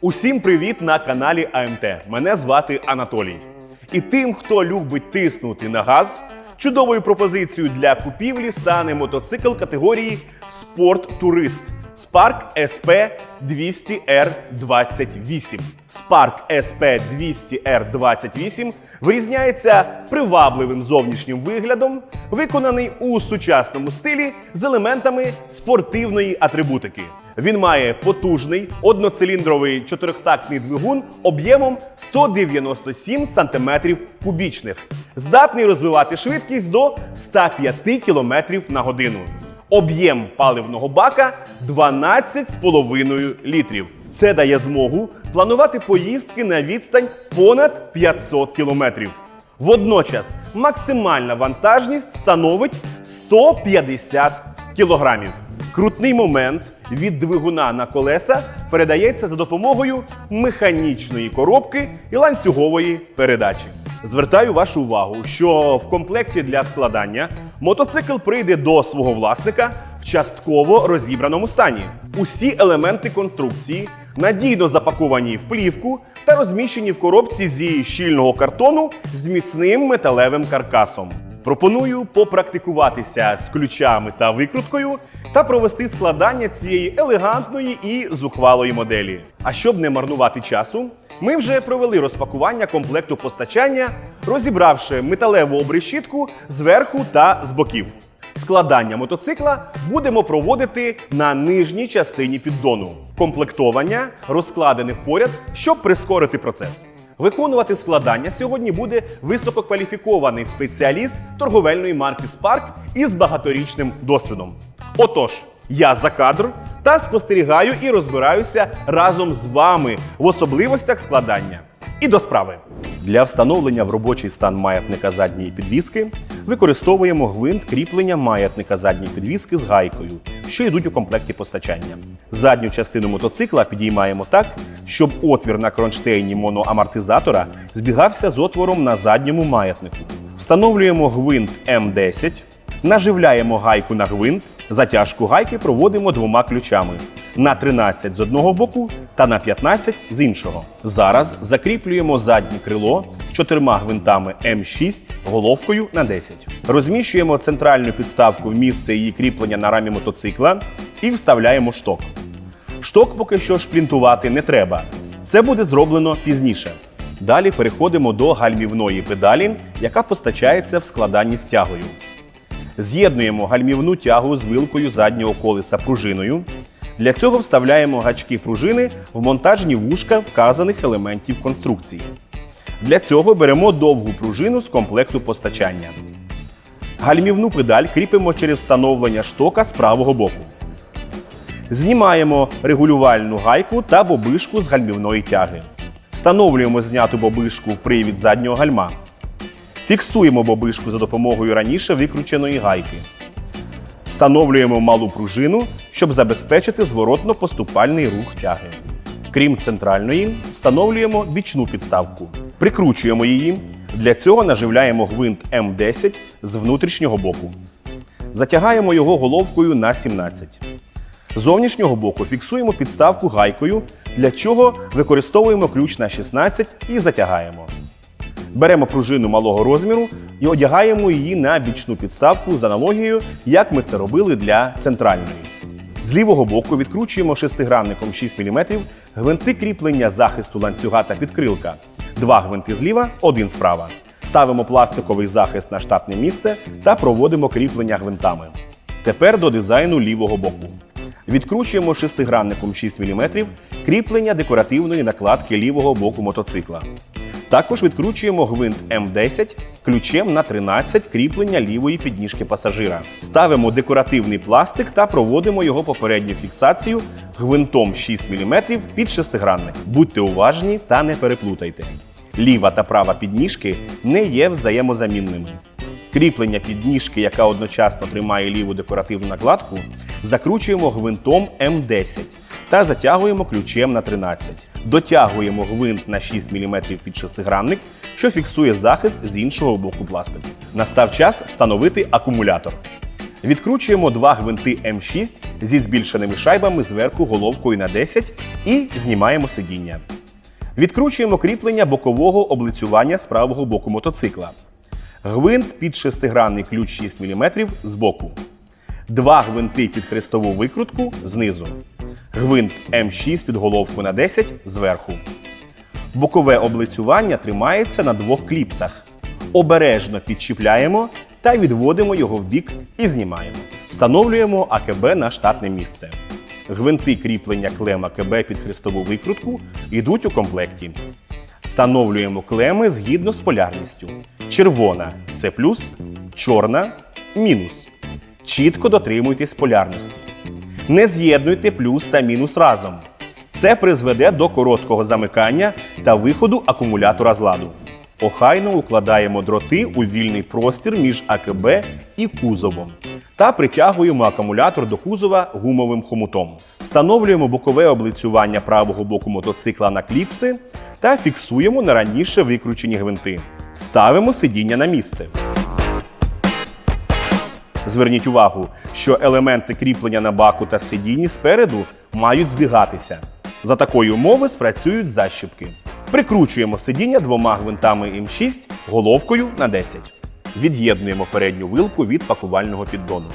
Усім привіт на каналі АМТ. Мене звати Анатолій. І тим, хто любить тиснути на газ, чудовою пропозицією для купівлі стане мотоцикл категорії Спорт Турист Spark SP 200R28. Spark SP 200R28 вирізняється привабливим зовнішнім виглядом, виконаний у сучасному стилі з елементами спортивної атрибутики. Він має потужний одноциліндровий чотирьохтактний двигун об'ємом 197 см кубічних, здатний розвивати швидкість до 105 км на годину. Об'єм паливного бака 12,5 літрів. Це дає змогу планувати поїздки на відстань понад 500 кілометрів. Водночас максимальна вантажність становить 150 кілограмів. Крутний момент від двигуна на колеса передається за допомогою механічної коробки і ланцюгової передачі. Звертаю вашу увагу, що в комплекті для складання мотоцикл прийде до свого власника в частково розібраному стані. Усі елементи конструкції надійно запаковані в плівку та розміщені в коробці зі щільного картону з міцним металевим каркасом. Пропоную попрактикуватися з ключами та викруткою та провести складання цієї елегантної і зухвалої моделі. А щоб не марнувати часу, ми вже провели розпакування комплекту постачання, розібравши металеву обрешітку зверху та з боків. Складання мотоцикла будемо проводити на нижній частині піддону. Комплектовання розкладених поряд, щоб прискорити процес. Виконувати складання сьогодні буде висококваліфікований спеціаліст торговельної марки Spark із багаторічним досвідом. Отож, я за кадр та спостерігаю і розбираюся разом з вами в особливостях складання. І до справи. Для встановлення в робочий стан маятника задньої підвіски використовуємо гвинт кріплення маятника задньої підвіски з гайкою, що йдуть у комплекті постачання. Задню частину мотоцикла підіймаємо так, щоб отвір на кронштейні моноамортизатора збігався з отвором на задньому маятнику. Встановлюємо гвинт М10, наживляємо гайку на гвинт, затяжку гайки проводимо двома ключами на 13 з одного боку та на 15 з іншого. Зараз закріплюємо заднє крило чотирма гвинтами М6 головкою на 10. Розміщуємо центральну підставку в місце її кріплення на рамі мотоцикла і вставляємо шток. Шток поки що шплінтувати не треба. Це буде зроблено пізніше. Далі переходимо до гальмівної педалі, яка постачається в складанні з тягою. З'єднуємо гальмівну тягу з вилкою заднього колеса пружиною. Для цього вставляємо гачки пружини в монтажні вушка вказаних елементів конструкції. Для цього беремо довгу пружину з комплекту постачання. Гальмівну педаль кріпимо через встановлення штока з правого боку. Знімаємо регулювальну гайку та бобишку з гальмівної тяги. Встановлюємо зняту бобишку в привід заднього гальма. Фіксуємо бобишку за допомогою раніше викрученої гайки. Встановлюємо малу пружину, щоб забезпечити зворотно-поступальний рух тяги. Крім центральної, встановлюємо бічну підставку. Прикручуємо її. Для цього наживляємо гвинт М10 з внутрішнього боку. Затягаємо його головкою на 17. З зовнішнього боку фіксуємо підставку гайкою, для чого використовуємо ключ на 16 і затягаємо. Беремо пружину малого розміру і одягаємо її на бічну підставку з аналогією, як ми це робили для центральної. З лівого боку відкручуємо шестигранником 6 мм гвинти кріплення захисту ланцюга та підкрилка. Два гвинти зліва, один справа. Ставимо пластиковий захист на штатне місце та проводимо кріплення гвинтами. Тепер до дизайну лівого боку. Відкручуємо шестигранником 6 мм кріплення декоративної накладки лівого боку мотоцикла. Також відкручуємо гвинт М10 ключем на 13 кріплення лівої підніжки пасажира. Ставимо декоративний пластик та проводимо його попередню фіксацію гвинтом 6 мм під шестигранник. Будьте уважні та не переплутайте. Ліва та права підніжки не є взаємозамінними. Кріплення підніжки, яка одночасно тримає ліву декоративну накладку, закручуємо гвинтом М10 та затягуємо ключем на 13. Дотягуємо гвинт на 6 мм під шестигранник, що фіксує захист з іншого боку пластику. Настав час встановити акумулятор. Відкручуємо два гвинти М6 зі збільшеними шайбами зверху головкою на 10 і знімаємо сидіння. Відкручуємо кріплення бокового облицювання з правого боку мотоцикла. Гвинт під шестигранний ключ 6 мм з боку. Два гвинти під хрестову викрутку знизу. Гвинт М6 під головку на 10 зверху. Бокове облицювання тримається на двох кліпсах. Обережно підчіпляємо та відводимо його в бік і знімаємо. Встановлюємо АКБ на штатне місце. Гвинти кріплення клем АКБ під хрестову викрутку йдуть у комплекті. Встановлюємо клеми згідно з полярністю. Червона це плюс, чорна мінус. Чітко дотримуйтесь полярності. Не з'єднуйте плюс та мінус разом. Це призведе до короткого замикання та виходу акумулятора з ладу. Охайно укладаємо дроти у вільний простір між АКБ і кузовом та притягуємо акумулятор до кузова гумовим хомутом. Встановлюємо бокове облицювання правого боку мотоцикла на кліпси та фіксуємо на раніше викручені гвинти. Ставимо сидіння на місце. Зверніть увагу, що елементи кріплення на баку та сидінні спереду мають збігатися. За такої умови спрацюють защіпки. Прикручуємо сидіння двома гвинтами М6 головкою на 10. Від'єднуємо передню вилку від пакувального піддону.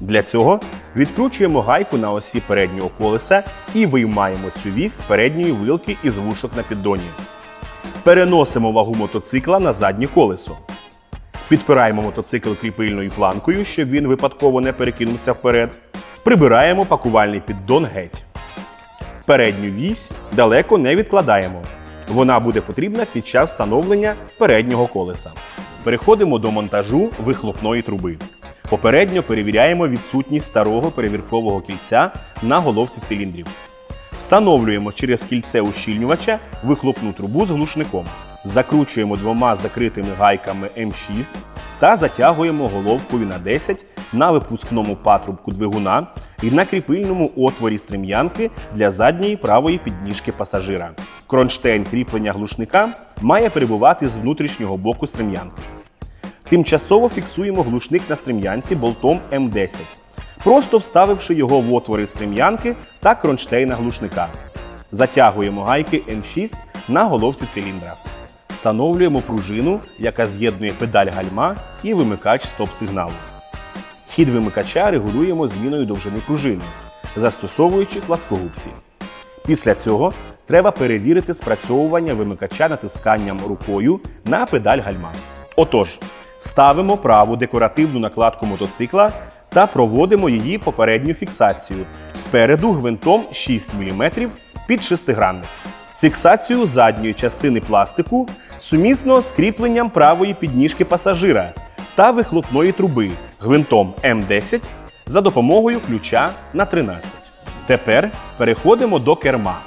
Для цього відкручуємо гайку на осі переднього колеса і виймаємо цю вісь з передньої вилки із вушок на піддоні. Переносимо вагу мотоцикла на заднє колесо. Підпираємо мотоцикл кріпильною планкою, щоб він випадково не перекинувся вперед. Прибираємо пакувальний піддон геть. Передню вісь далеко не відкладаємо. Вона буде потрібна під час встановлення переднього колеса. Переходимо до монтажу вихлопної труби. Попередньо перевіряємо відсутність старого перевіркового кільця на головці циліндрів. Встановлюємо через кільце ущільнювача вихлопну трубу з глушником. Закручуємо двома закритими гайками М6 та затягуємо головкою на 10 на випускному патрубку двигуна і на кріпильному отворі стрем'янки для задньої правої підніжки пасажира. Кронштейн кріплення глушника має перебувати з внутрішнього боку стрем'янки. Тимчасово фіксуємо глушник на стрем'янці болтом М10, просто вставивши його в отвори стрем'янки та кронштейна глушника. Затягуємо гайки М6 на головці циліндра. Встановлюємо пружину, яка з'єднує педаль гальма і вимикач стоп-сигналу. Хід вимикача регулюємо зміною довжини пружини, застосовуючи пласкогубці. Після цього треба перевірити спрацьовування вимикача натисканням рукою на педаль гальма. Отож, ставимо праву декоративну накладку мотоцикла та проводимо її попередню фіксацію спереду гвинтом 6 мм під шестигранник. Фіксацію задньої частини пластику сумісно з кріпленням правої підніжки пасажира та вихлопної труби гвинтом М10 за допомогою ключа на 13. Тепер переходимо до керма.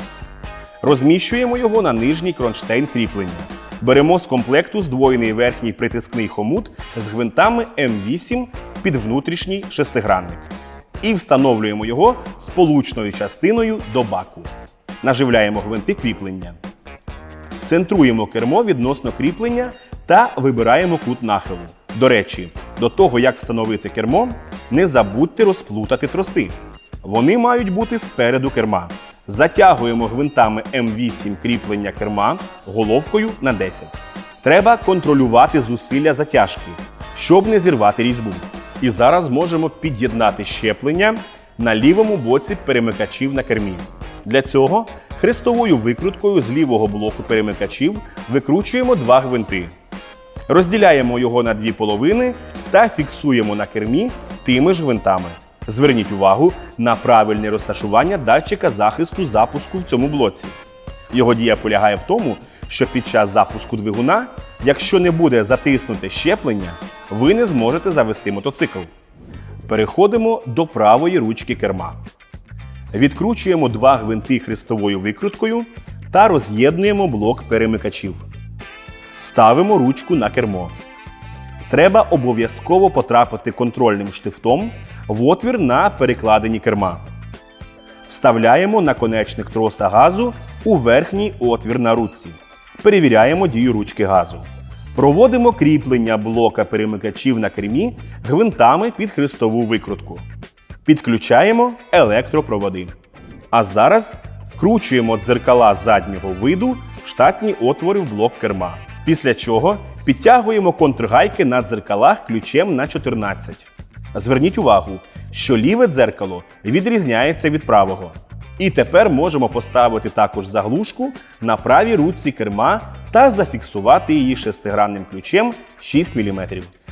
Розміщуємо його на нижній кронштейн кріплення. Беремо з комплекту здвоєний верхній притискний хомут з гвинтами М8 під внутрішній шестигранник. І встановлюємо його сполучною частиною до баку. Наживляємо гвинти кріплення. Центруємо кермо відносно кріплення та вибираємо кут нахилу. До речі, до того як встановити кермо, не забудьте розплутати троси. Вони мають бути спереду керма. Затягуємо гвинтами М8 кріплення керма головкою на 10. Треба контролювати зусилля затяжки, щоб не зірвати різьбу. І зараз можемо під'єднати щеплення на лівому боці перемикачів на кермі. Для цього хрестовою викруткою з лівого блоку перемикачів викручуємо два гвинти. Розділяємо його на дві половини та фіксуємо на кермі тими ж гвинтами. Зверніть увагу на правильне розташування датчика захисту запуску в цьому блоці. Його дія полягає в тому, що під час запуску двигуна, якщо не буде затиснуте щеплення, ви не зможете завести мотоцикл. Переходимо до правої ручки керма. Відкручуємо два гвинти хрестовою викруткою та роз'єднуємо блок перемикачів. Ставимо ручку на кермо. Треба обов'язково потрапити контрольним штифтом в отвір на перекладині керма. Вставляємо наконечник троса газу у верхній отвір на ручці. Перевіряємо дію ручки газу. Проводимо кріплення блока перемикачів на кермі гвинтами під хрестову викрутку. Підключаємо електропроводи. А зараз вкручуємо дзеркала заднього виду в штатні отвори в блок керма. Після чого підтягуємо контргайки на дзеркалах ключем на 14. Зверніть увагу, що ліве дзеркало відрізняється від правого. І тепер можемо поставити також заглушку на правій руці керма та зафіксувати її шестигранним ключем 6 мм.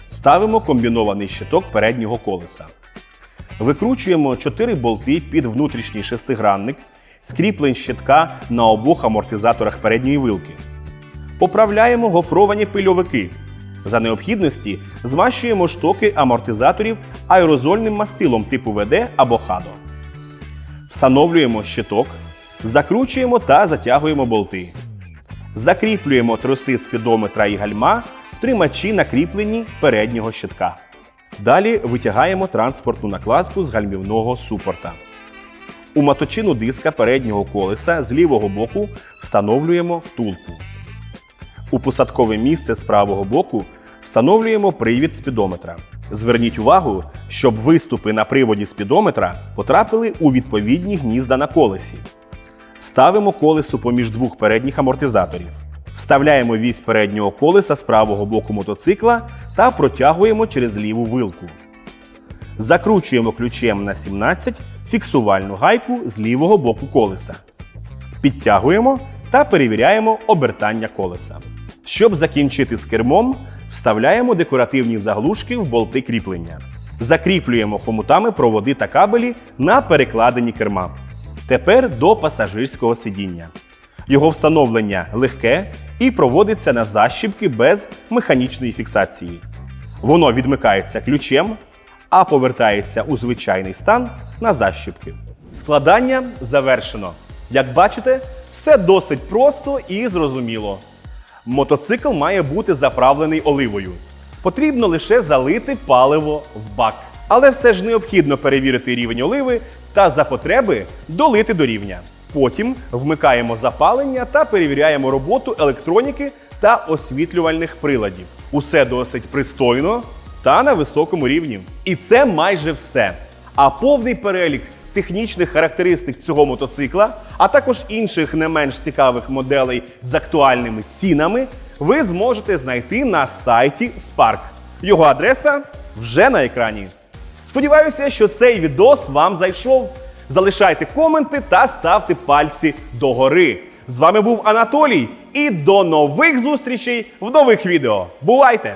Ставимо комбінований щиток переднього колеса. Викручуємо 4 болти під внутрішній шестигранник з кріплень щитка на обох амортизаторах передньої вилки. Поправляємо гофровані пильовики. За необхідності змащуємо штоки амортизаторів аерозольним мастилом типу ВД або ХАДО. Встановлюємо щиток, закручуємо та затягуємо болти. Закріплюємо троси спідометра і гальма в тримачі на переднього щитка. Далі витягаємо транспортну накладку з гальмівного супорта. У моточину диска переднього колеса з лівого боку встановлюємо втулку. У посадкове місце з правого боку встановлюємо привід спідометра. Зверніть увагу, щоб виступи на приводі спідометра потрапили у відповідні гнізда на колесі. Ставимо колесо поміж двох передніх амортизаторів. Вставляємо вісь переднього колеса з правого боку мотоцикла та протягуємо через ліву вилку. Закручуємо ключем на 17 фіксувальну гайку з лівого боку колеса. Підтягуємо та перевіряємо обертання колеса. Щоб закінчити з кермом, вставляємо декоративні заглушки в болти кріплення. Закріплюємо хомутами проводи та кабелі на перекладині керма. Тепер до пасажирського сидіння. Його встановлення легке і проводиться на защіпки без механічної фіксації. Воно відмикається ключем, а повертається у звичайний стан на защіпки. Складання завершено. Як бачите, все досить просто і зрозуміло. Мотоцикл має бути заправлений оливою. Потрібно лише залити паливо в бак. Але все ж необхідно перевірити рівень оливи та за потреби долити до рівня. Потім вмикаємо запалення та перевіряємо роботу електроніки та освітлювальних приладів. Усе досить пристойно та на високому рівні. І це майже все. А повний перелік технічних характеристик цього мотоцикла, а також інших не менш цікавих моделей з актуальними цінами, ви зможете знайти на сайті Spark. Його адреса вже на екрані. Сподіваюся, що цей відос вам зайшов. Залишайте коменти та ставте пальці догори. З вами був Анатолій і до нових зустрічей в нових відео. Бувайте!